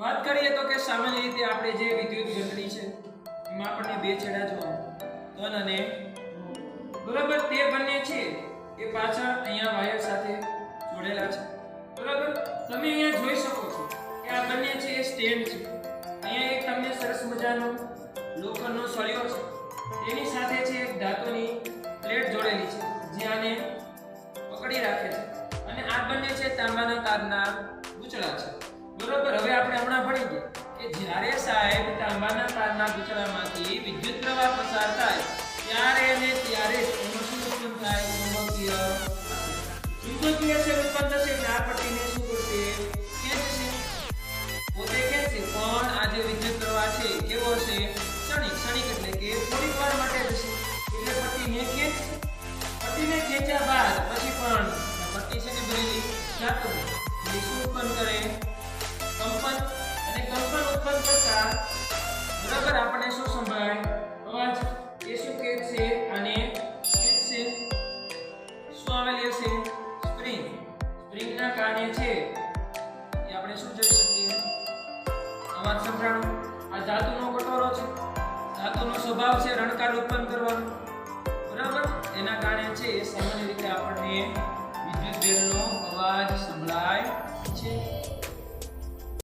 વાત કરીએ તો કે સામાન્ય રીતે આપણે જે વિદ્યુત ઘંટડી છે, એમાં આપણને બે છેડા જોવા ધન અને બરાબર તે બંને છે, એ પાછળ અહીંયા વાયર સાથે જોડેલા છે. બરાબર? તમે અહીંયા જોઈ શકો છો કે આ બંને છે, એ સ્ટેન્ડ છે. અહીંયા એક તમને સરસ મજાનો લોખંડનો સળિયો છે. તેની સાથે છે એક ધાતુની પ્લેટ જોડેલી છે, જે આને પકડી રાખે છે. અને આ બંને છે તાંબાના તારના તાંબાના વિદ્યુત પ્રવાહ પસાર થાય, ત્યારે અને ત્યારે શું ઉત્પન્ન થાય, ચુંબકીય ચુંબકીય ક્ષેત્ર ઉત્પન્ન થશે આ પટ્ટીને શું કરશે? ખેંચશે. પોતે ખેંચશે, પણ આ જે વિદ્યુત પ્રવાહ છે, કેવો હશે? ક્ષણિક ક્ષણિક એટલે કે થોડીક વાર માટે જશે એટલે પટ્ટીને ખેંચશે પટ્ટીને ખેંચ્યા બાદ પછી પણ પટ્ટી છે ને ભરેલી ધાતુ શું ઉત્પન્ન કરે? સંઘટનના કાર્ય છે એ આપણે શું જોઈ શકીએ? અવાજ સંભળાણું આ ધાતુનો કટોરો છે. ધાતુનો સ્વભાવ છે રણકાર ઉત્પન્ન કરવાનો. બરાબર? એના કારણે છે એ સામાન્ય રીતે આપણને વિદ્યુત બેલનો અવાજ સંભળાય છે.